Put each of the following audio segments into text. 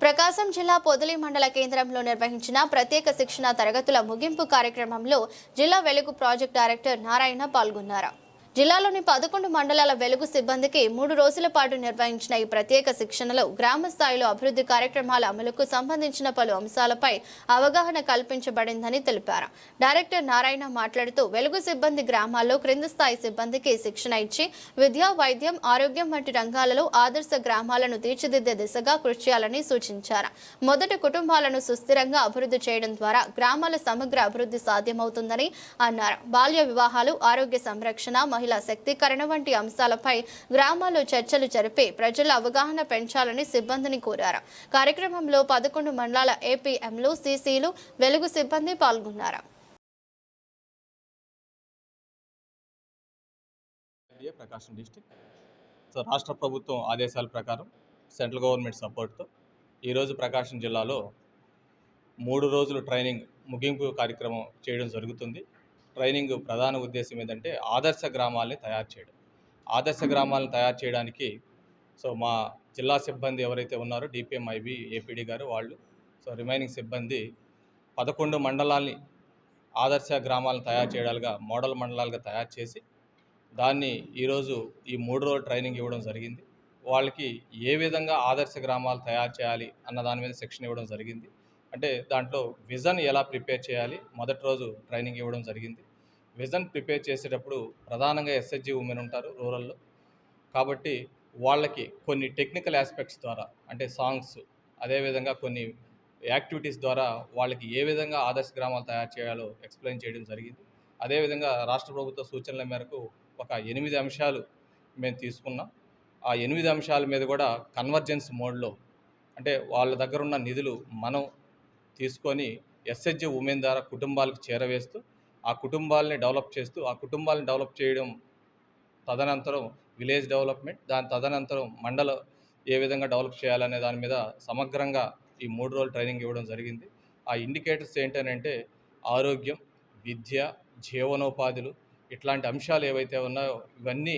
ప్రకాశం జిల్లా పొదిలి మండల కేంద్రంలో నిర్వహించిన ప్రత్యేక శిక్షణ తరగతుల ముగింపు కార్యక్రమంలో జిల్లా వెలుగు ప్రాజెక్ట్ డైరెక్టర్ నారాయణ పాల్గొన్నారు. జిల్లాలోని పదకొండు మండలాల వెలుగు సిబ్బందికి మూడు రోజుల పాటు నిర్వహించిన ఈ ప్రత్యేక శిక్షణలో గ్రామ స్థాయిలో అభివృద్ధి కార్యక్రమాల అమలుకు సంబంధించిన పలు అంశాలపై అవగాహన కల్పించబడిందని తెలిపారు. డైరెక్టర్ నారాయణ మాట్లాడుతూ వెలుగు సిబ్బంది గ్రామాల్లో క్రింది స్థాయి సిబ్బందికి శిక్షణ ఇచ్చి విద్య వైద్యం ఆరోగ్యం వంటి రంగాలలో ఆదర్శ గ్రామాలను తీర్చిదిద్దే దిశగా కృషి చేయాలని సూచించారు. మొదట కుటుంబాలను సుస్థిరంగా అభివృద్ధి చేయడం ద్వారా గ్రామాల సమగ్ర అభివృద్ధి సాధ్యమవుతుందని అన్నారు. బాల్య వివాహాలు ఆరోగ్య సంరక్షణ మహిళా శక్తీకరణ వంటి అంశాలపై గ్రామాల్లో చర్చలు జరిపి ప్రజల అవగాహన పెంచాలని సిబ్బందిని కోరారు. కార్యక్రమంలో పదకొండు మండలాల ఏపీఎంలు సీసీలు వెలుగు సిబ్బంది పాల్గొన్నారు. ప్రకాశం డిస్టిక్. సో రాష్ట్ర ప్రభుత్వం ఆదేశాల ప్రకారం సెంట్రల్ గవర్నమెంట్ సపోర్ట్తో ఈరోజు ప్రకాశం జిల్లాలో మూడు రోజులు ట్రైనింగ్ ముగింపు కార్యక్రమం చేయడం జరుగుతుంది. ట్రైనింగ్ ప్రధాన ఉద్దేశం ఏంటంటే ఆదర్శ గ్రామాలని తయారు చేయడం. ఆదర్శ గ్రామాలను తయారు చేయడానికి సో మా జిల్లా సిబ్బంది ఎవరైతే ఉన్నారో డిపిఎం ఐబి ఏపీడీ గారు వాళ్ళు సో రిమైనింగ్ సిబ్బంది పదకొండు మండలాల్ని ఆదర్శ గ్రామాలను తయారు చేయడాలుగా మోడల్ మండలాలుగా తయారు చేసి దాన్ని ఈరోజు ఈ మూడు రోజులు ట్రైనింగ్ ఇవ్వడం జరిగింది. వాళ్ళకి ఏ విధంగా ఆదర్శ గ్రామాలు తయారు చేయాలి అన్న దాని మీద శిక్షణ ఇవ్వడం జరిగింది. అంటే దాంట్లో విజన్ ఎలా ప్రిపేర్ చేయాలి మొదటి రోజు ట్రైనింగ్ ఇవ్వడం జరిగింది. విజన్ ప్రిపేర్ చేసేటప్పుడు ప్రధానంగా ఎస్హెచ్జి ఉమెన్ ఉంటారు రూరల్లో. కాబట్టి వాళ్ళకి కొన్ని టెక్నికల్ ఆస్పెక్ట్స్ ద్వారా అంటే సాంగ్స్ అదేవిధంగా కొన్ని యాక్టివిటీస్ ద్వారా వాళ్ళకి ఏ విధంగా ఆదర్శ గ్రామాలు తయారు చేయాలో ఎక్స్ప్లెయిన్ చేయడం జరిగింది. అదేవిధంగా రాష్ట్ర ప్రభుత్వ సూచనల మేరకు ఒక ఎనిమిది అంశాలు మేము తీసుకున్నాం. ఆ ఎనిమిది అంశాల మీద కూడా కన్వర్జెన్స్ మోడ్లో అంటే వాళ్ళ దగ్గర ఉన్న నిధులు మనం తీసుకొని ఎస్హెచ్జి ఉమెన్ ద్వారా కుటుంబాలకు చేరవేస్తూ ఆ కుటుంబాలని డెవలప్ చేస్తూ ఆ కుటుంబాలను డెవలప్ చేయడం తదనంతరం విలేజ్ డెవలప్మెంట్ దాని తదనంతరం మండల ఏ విధంగా డెవలప్ చేయాలనే దాని మీద సమగ్రంగా ఈ మూడు రోజులు ట్రైనింగ్ ఇవ్వడం జరిగింది. ఆ ఇండికేటర్స్ ఏంటనంటే ఆరోగ్యం విద్య జీవనోపాధులు ఇట్లాంటి అంశాలు ఏవైతే ఉన్నాయో ఇవన్నీ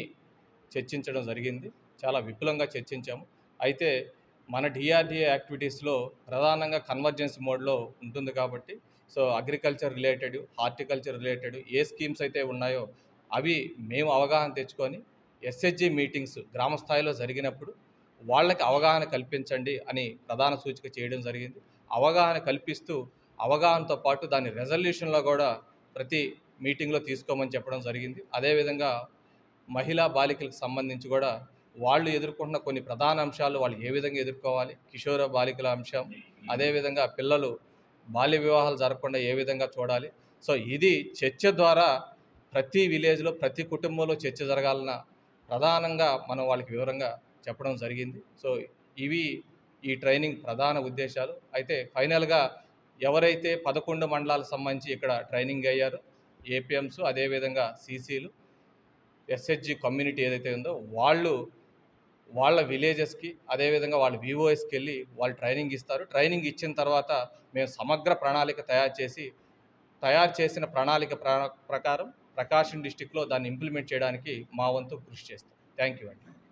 చర్చించడం జరిగింది. చాలా విపులంగా చర్చించాము. అయితే మన డిఆర్డిఏ యాక్టివిటీస్లో ప్రధానంగా కన్వర్జెన్స్ మోడ్లో ఉంటుంది కాబట్టి so agriculture related horticulture related ఏ స్కీమ్స్ అయితే ఉన్నాయో అవి మేము అవగాహన తెచ్చుకొని ఎస్హెచ్జి మీటింగ్స్ గ్రామ స్థాయిలో జరిగినప్పుడు వాళ్ళకి అవగాహన కల్పించండి అని ప్రధాన సూచిక చేయడం జరిగింది. అవగాహన కల్పిస్తూ అవగాహనతో పాటు దాని రెజల్యూషన్లో కూడా ప్రతి మీటింగ్లో తీసుకోమని చెప్పడం జరిగింది. అదేవిధంగా మహిళా బాలికలకు సంబంధించి కూడా వాళ్ళు ఎదుర్కొంటున్న కొన్ని ప్రధాన అంశాలు వాళ్ళు ఏ విధంగా ఎదుర్కోవాలి? కిషోర బాలికల అంశం అదేవిధంగా పిల్లలు బాల్య వివాహాలు జరగకుండా ఏ విధంగా చూడాలి? సో ఇది చర్చ ద్వారా ప్రతి విలేజ్లో ప్రతి కుటుంబంలో చర్చ జరగాలన్న ప్రధానంగా మనం వాళ్ళకి వివరంగా చెప్పడం జరిగింది. సో ఇవి ఈ ట్రైనింగ్ ప్రధాన ఉద్దేశాలు. అయితే ఫైనల్గా ఎవరైతే పదకొండు మండలాలకు సంబంధించి ఇక్కడ ట్రైనింగ్ అయ్యారో ఏపీఎంస్ అదేవిధంగా సీసీలు ఎస్హెచ్జి కమ్యూనిటీ ఏదైతే ఉందో వాళ్ళు వాళ్ళ విలేజెస్కి అదేవిధంగా వాళ్ళ వివోఎస్కి వెళ్ళి వాళ్ళు ట్రైనింగ్ ఇస్తారు. ట్రైనింగ్ ఇచ్చిన తర్వాత మేము సమగ్ర ప్రణాళిక తయారు చేసి తయారు చేసిన ప్రణాళిక ప్ర- ప్రకారం ప్రకాశం డిస్టిక్లో దాన్ని ఇంప్లిమెంట్ చేయడానికి మా వంతు కృషి చేస్తాం. థ్యాంక్ యూ అండి.